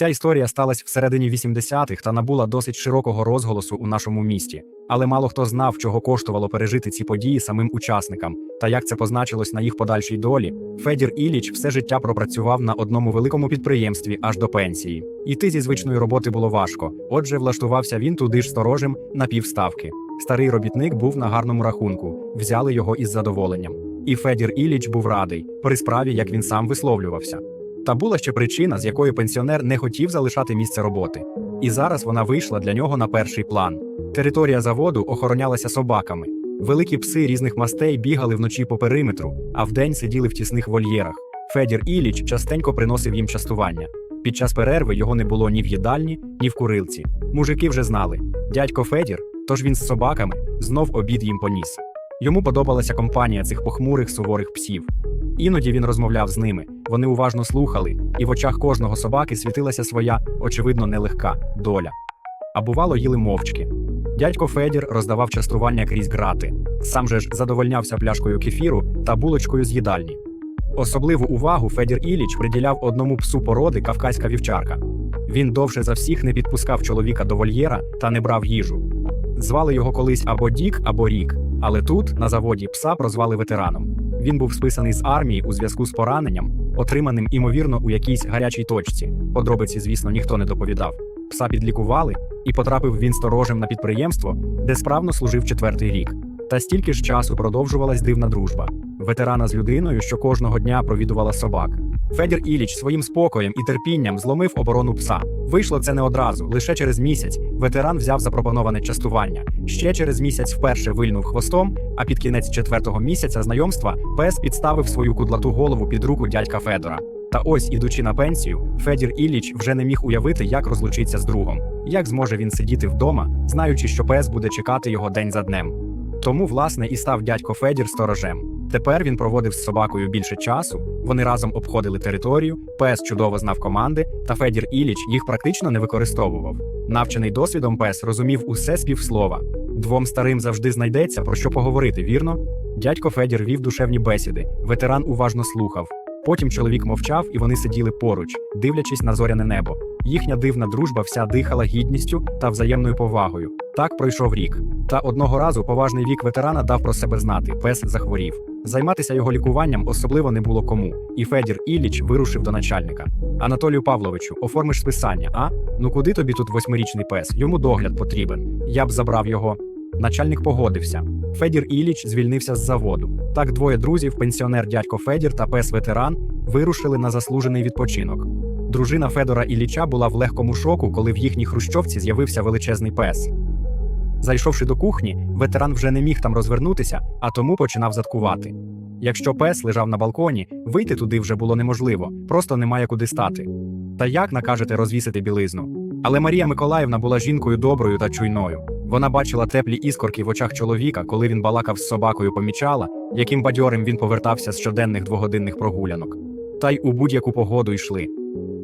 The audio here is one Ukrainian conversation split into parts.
Ця історія сталася всередині 80-х та набула досить широкого розголосу у нашому місті. Але мало хто знав, чого коштувало пережити ці події самим учасникам та як це позначилось на їх подальшій долі. Федір Іліч все життя пропрацював на одному великому підприємстві аж до пенсії. Іти зі звичної роботи було важко. Отже, влаштувався він туди ж сторожем на півставки. Старий робітник був на гарному рахунку, взяли його із задоволенням. І Федір Іліч був радий при справі, як він сам висловлювався. Та була ще причина, з якою пенсіонер не хотів залишати місце роботи. І зараз вона вийшла для нього на перший план. Територія заводу охоронялася собаками. Великі пси різних мастей бігали вночі по периметру, а вдень сиділи в тісних вольєрах. Федір Іліч частенько приносив їм частування. Під час перерви його не було ні в їдальні, ні в курилці. Мужики вже знали: дядько Федір, тож він з собаками знов обід їм поніс. Йому подобалася компанія цих похмурих суворих псів. Іноді він розмовляв з ними, вони уважно слухали, і в очах кожного собаки світилася своя, очевидно, нелегка доля. А бувало, їли мовчки. Дядько Федір роздавав частування крізь грати, сам же ж задовольнявся пляшкою кефіру та булочкою з їдальні. Особливу увагу Федір Іліч приділяв одному псу породи кавказька вівчарка. Він довше за всіх не підпускав чоловіка до вольєра та не брав їжу. Звали його колись або Дік, або Рік, але тут, на заводі, пса прозвали ветераном. Він був списаний з армії у зв'язку з пораненням, отриманим, імовірно, у якійсь гарячій точці. Подробиці, звісно, ніхто не доповідав. Пса підлікували, і потрапив він сторожем на підприємство, де справно служив четвертий рік. Та стільки ж часу продовжувалась дивна дружба. Ветерана з людиною, що кожного дня провідувала собак. Федір Іліч своїм спокоєм і терпінням зломив оборону пса. Вийшло це не одразу. Лише через місяць ветеран взяв запропоноване частування. Ще через місяць вперше вильнув хвостом, а під кінець четвертого місяця знайомства пес підставив свою кудлату голову під руку дядька Федора. Та ось, ідучи на пенсію, Федір Іліч вже не міг уявити, як розлучиться з другом, як зможе він сидіти вдома, знаючи, що пес буде чекати його день за днем. Тому, власне, і став дядько Федір сторожем. Тепер він проводив з собакою більше часу. Вони разом обходили територію, пес чудово знав команди, та Федір Іліч їх практично не використовував. Навчений досвідом пес розумів усе з півслова. Двом старим завжди знайдеться про що поговорити, вірно? Дядько Федір вів душевні бесіди, ветеран уважно слухав. Потім чоловік мовчав, і вони сиділи поруч, дивлячись на зоряне небо. Їхня дивна дружба вся дихала гідністю та взаємною повагою. Так пройшов рік. Та одного разу поважний вік ветерана дав про себе знати. Пес захворів. Займатися його лікуванням особливо не було кому. І Федір Іліч вирушив до начальника. Анатолію Павловичу, оформиш списання, а? Ну куди тобі тут восьмирічний пес? Йому догляд потрібен. Я б забрав його. Начальник погодився. Федір Іліч звільнився з заводу. Так двоє друзів, пенсіонер дядько Федір та пес ветеран, вирушили на заслужений відпочинок. Дружина Федора Ілліча була в легкому шоку, коли в їхній хрущовці з'явився величезний пес. Зайшовши до кухні, ветеран вже не міг там розвернутися, а тому починав заткувати. Якщо пес лежав на балконі, вийти туди вже було неможливо, просто немає куди стати. Та як накажете розвісити білизну? Але Марія Миколаївна була жінкою доброю та чуйною. Вона бачила теплі іскорки в очах чоловіка, коли він балакав з собакою, помічала, яким бадьорим він повертався з щоденних двогодинних прогулянок. Та й у будь-яку погоду йшли.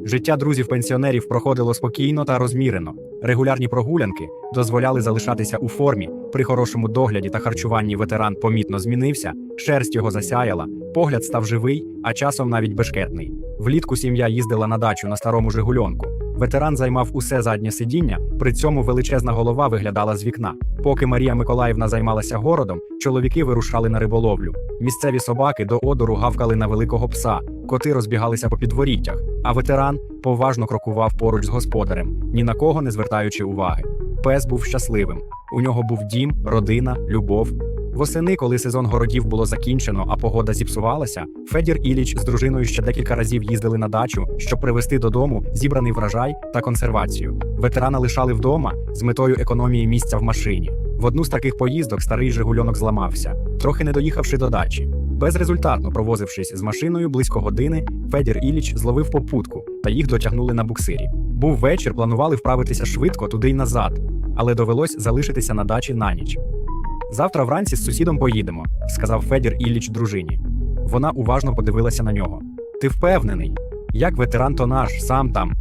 Життя друзів-пенсіонерів проходило спокійно та розмірено. Регулярні прогулянки дозволяли залишатися у формі. При хорошому догляді та харчуванні ветеран помітно змінився, шерсть його засяяла, погляд став живий, а часом навіть бешкетний. Влітку сім'я їздила на дачу на старому Жигульонку. Ветеран займав усе заднє сидіння, при цьому величезна голова виглядала з вікна. Поки Марія Миколаївна займалася городом, чоловіки вирушали на риболовлю. Місцеві собаки до одору гавкали на великого пса, коти розбігалися по підворіттях, а ветеран поважно крокував поруч з господарем, ні на кого не звертаючи уваги. Пес був щасливим. У нього був дім, родина, любов. Восени, коли сезон городів було закінчено, а погода зіпсувалася, Федір Іліч з дружиною ще декілька разів їздили на дачу, щоб привезти додому зібраний врожай та консервацію. Ветерана лишали вдома з метою економії місця в машині. В одну з таких поїздок старий Жигульонок зламався, трохи не доїхавши до дачі. Безрезультатно провозившись з машиною близько години, Федір Іліч зловив попутку та їх дотягнули на буксирі. Був вечір, планували вправитися швидко туди й назад, але довелось залишитися на дачі на ніч. Завтра вранці з сусідом поїдемо, сказав Федір Ілліч дружині. Вона уважно подивилася на нього. Ти впевнений? Як ветеран, то наш, сам там.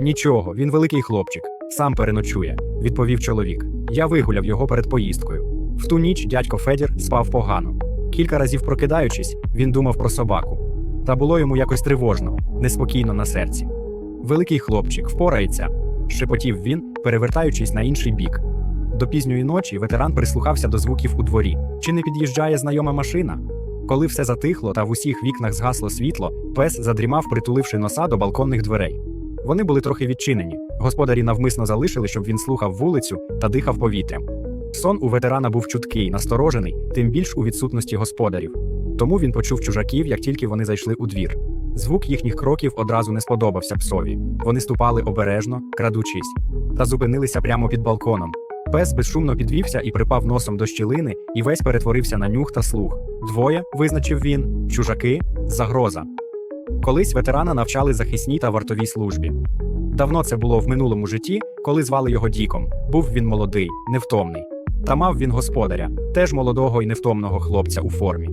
Нічого, він великий хлопчик, сам переночує, відповів чоловік. Я вигуляв його перед поїздкою. В ту ніч дядько Федір спав погано. Кілька разів прокидаючись, він думав про собаку. Та було йому якось тривожно, неспокійно на серці. Великий хлопчик впорається, шепотів він, перевертаючись на інший бік. До пізньої ночі ветеран прислухався до звуків у дворі. Чи не під'їжджає знайома машина? Коли все затихло та в усіх вікнах згасло світло, пес задрімав, притуливши носа до балконних дверей. Вони були трохи відчинені. Господарі навмисно залишили, щоб він слухав вулицю та дихав повітрям. Сон у ветерана був чуткий, насторожений, тим більш у відсутності господарів. Тому він почув чужаків, як тільки вони зайшли у двір. Звук їхніх кроків одразу не сподобався псові. Вони ступали обережно, крадучись, та зупинилися прямо під балконом. Пес безшумно підвівся і припав носом до щілини, і весь перетворився на нюх та слух. Двоє, визначив він, чужаки, загроза. Колись ветерана навчали захисній та вартовій службі. Давно це було в минулому житті, коли звали його Діком. Був він молодий, невтомний. Та мав він господаря, теж молодого і невтомного хлопця у формі.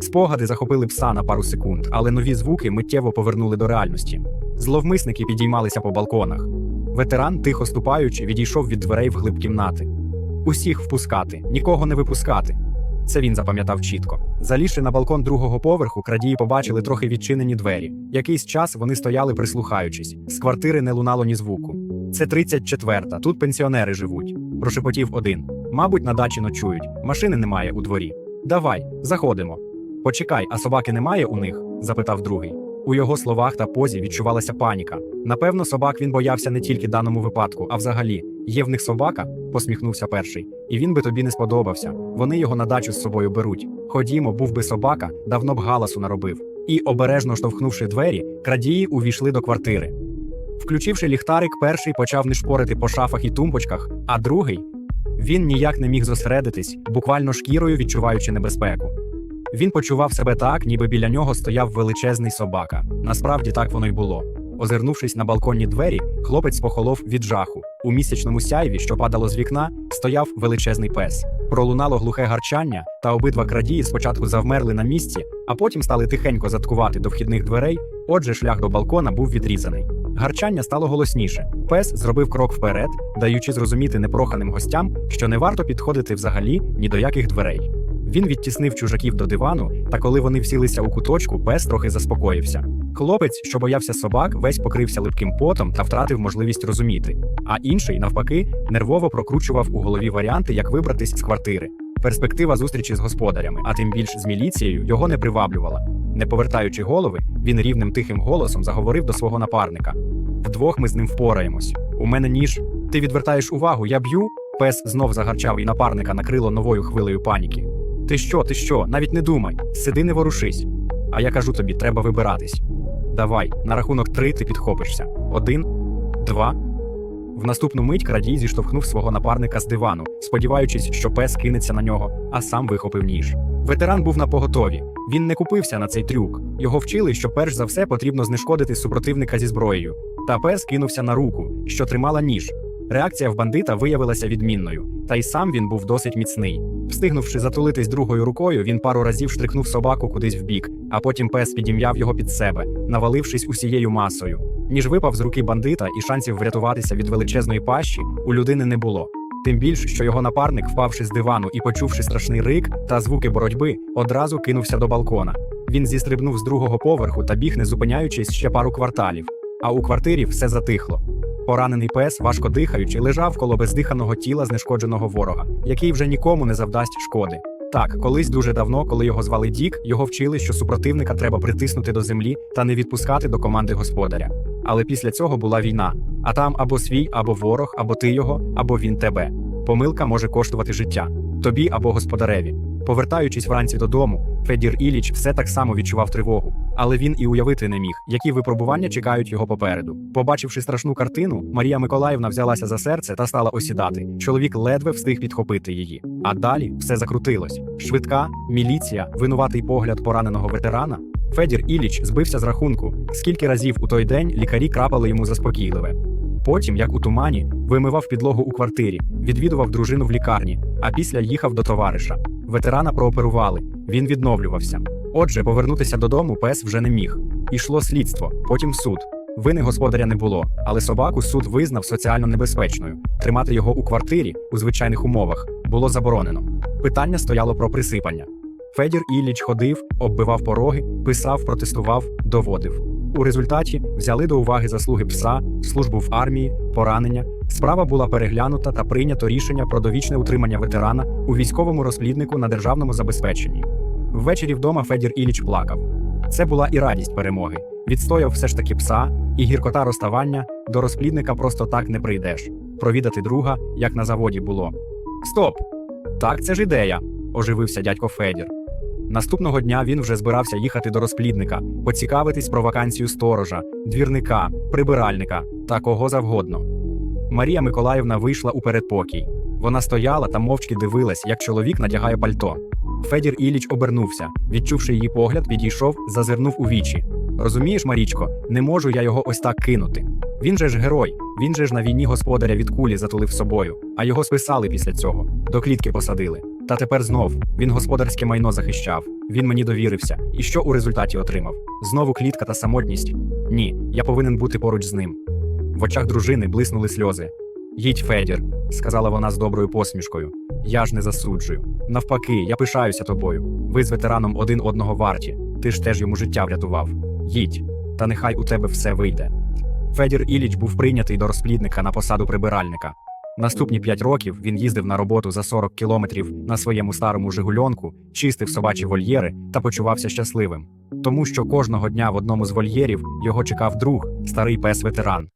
Спогади захопили пса на пару секунд, але нові звуки миттєво повернули до реальності. Зловмисники підіймалися по балконах. Ветеран, тихо ступаючи, відійшов від дверей в глиб кімнати. Усіх впускати, нікого не випускати. Це він запам'ятав чітко. Залізши на балкон другого поверху, крадії побачили трохи відчинені двері. Якийсь час вони стояли, прислухаючись. З квартири не лунало ні звуку. Це 34-та, тут пенсіонери живуть. Прошепотів один. Мабуть, на дачі ночують. Машини немає у дворі. Давай, заходимо. Почекай, а собаки немає у них? запитав другий. У його словах та позі відчувалася паніка. Напевно, собак він боявся не тільки даному випадку, а взагалі. Є в них собака? посміхнувся перший. І він би тобі не сподобався. Вони його на дачу з собою беруть. Ходімо, був би собака, давно б галасу наробив. І, обережно штовхнувши двері, крадії увійшли до квартири. Включивши ліхтарик, перший почав нишпорити по шафах і тумбочках, а другий він ніяк не міг зосередитись, буквально шкірою відчуваючи небезпеку. Він почував себе так, ніби біля нього стояв величезний собака. Насправді так воно й було. Озирнувшись на балконні двері, хлопець похолов від жаху. У місячному сяйві, що падало з вікна, стояв величезний пес. Пролунало глухе гарчання, та обидва крадії спочатку завмерли на місці, а потім стали тихенько заткувати до вхідних дверей. Отже, шлях до балкона був відрізаний. Гарчання стало голосніше. Пес зробив крок вперед, даючи зрозуміти непроханим гостям, що не варто підходити взагалі ні до яких дверей. Він відтіснив чужаків до дивану, та коли вони всілися у куточку, пес трохи заспокоївся. Хлопець, що боявся собак, весь покрився липким потом та втратив можливість розуміти. А інший, навпаки, нервово прокручував у голові варіанти, як вибратись з квартири. Перспектива зустрічі з господарями, а тим більш з міліцією, його не приваблювала. Не повертаючи голови, він рівним тихим голосом заговорив до свого напарника: вдвох ми з ним впораємось. У мене ніж. Ти відвертаєш увагу, я б'ю. Пес знов загарчав і напарника накрило новою хвилею паніки. Ти що, ти що? Навіть не думай, сиди, не ворушись. А я кажу тобі, треба вибиратись. Давай, на рахунок три ти підхопишся. Один, два. В наступну мить крадій зіштовхнув свого напарника з дивану, сподіваючись, що пес кинеться на нього, а сам вихопив ніж. Ветеран був на поготові. Він не купився на цей трюк. Його вчили, що перш за все потрібно знешкодити супротивника зі зброєю. Та пес кинувся на руку, що тримала ніж. Реакція в бандита виявилася відмінною, та й сам він був досить міцний. Встигнувши затулитись другою рукою, він пару разів штрикнув собаку кудись вбік, а потім пес підім'яв його під себе, навалившись усією масою. Ніж випав з руки бандита, і шансів врятуватися від величезної пащі у людини не було. Тим більш, що його напарник, впавши з дивану і почувши страшний рик та звуки боротьби, одразу кинувся до балкона. Він зістрибнув з другого поверху та біг, не зупиняючись ще пару кварталів. А у квартирі все затихло. Поранений пес, важко дихаючи, лежав коло бездиханого тіла знешкодженого ворога, який вже нікому не завдасть шкоди. Так, колись дуже давно, коли його звали Дік, його вчили, що супротивника треба притиснути до землі та не відпускати до команди господаря. Але після цього була війна. А там або свій, або ворог, або ти його, або він тебе. Помилка може коштувати життя тобі або господареві. Повертаючись вранці додому, Федір Іліч все так само відчував тривогу, але він і уявити не міг, які випробування чекають його попереду. Побачивши страшну картину, Марія Миколаївна взялася за серце та стала осідати. Чоловік ледве встиг підхопити її. А далі все закрутилось: швидка, міліція, винуватий погляд пораненого ветерана. Федір Іліч збився з рахунку, скільки разів у той день лікарі крапали йому заспокійливе. Потім, як у тумані, вимивав підлогу у квартирі, відвідував дружину в лікарні, а після їхав до товариша. Ветерана прооперували, він відновлювався. Отже, повернутися додому пес вже не міг. Ішло слідство, потім суд. Вини господаря не було, але собаку суд визнав соціально небезпечною. Тримати його у квартирі у звичайних умовах було заборонено. Питання стояло про присипання. Федір Ілліч ходив, оббивав пороги, писав, протестував, доводив. У результаті взяли до уваги заслуги пса, службу в армії, поранення. Справа була переглянута та прийнято рішення про довічне утримання ветерана у військовому розпліднику на державному забезпеченні. Ввечері вдома Федір Іліч плакав. Це була і радість перемоги. Відстояв все ж таки пса, і гіркота розставання до розплідника просто так не прийдеш. Провідати друга, як на заводі було. Стоп! Так, це ж ідея, оживився дядько Федір. Наступного дня він вже збирався їхати до розплідника, поцікавитись про вакансію сторожа, двірника, прибиральника та кого завгодно. Марія Миколаївна вийшла у передпокій. Вона стояла та мовчки дивилась, як чоловік надягає пальто. Федір Іліч обернувся, відчувши її погляд, підійшов, зазирнув у вічі. Розумієш, Марічко, не можу я його ось так кинути. Він же ж герой, він же ж на війні господаря від кулі затулив собою, а його списали після цього, до клітки посадили. Та тепер знов він господарське майно захищав. Він мені довірився. І що у результаті отримав? Знову клітка та самотність? Ні, я повинен бути поруч з ним. В очах дружини блиснули сльози. Їдь, Федір, сказала вона з доброю посмішкою. Я ж не засуджую. Навпаки, я пишаюся тобою. Ви з ветераном один одного варті. Ти ж теж йому життя врятував. Їдь, та нехай у тебе все вийде. Федір Іліч був прийнятий до розплідника на посаду прибиральника. Наступні п'ять років він їздив на роботу за 40 кілометрів на своєму старому Жигульонку, чистив собачі вольєри та почувався щасливим, тому що кожного дня в одному з вольєрів його чекав друг, старий пес ветеран.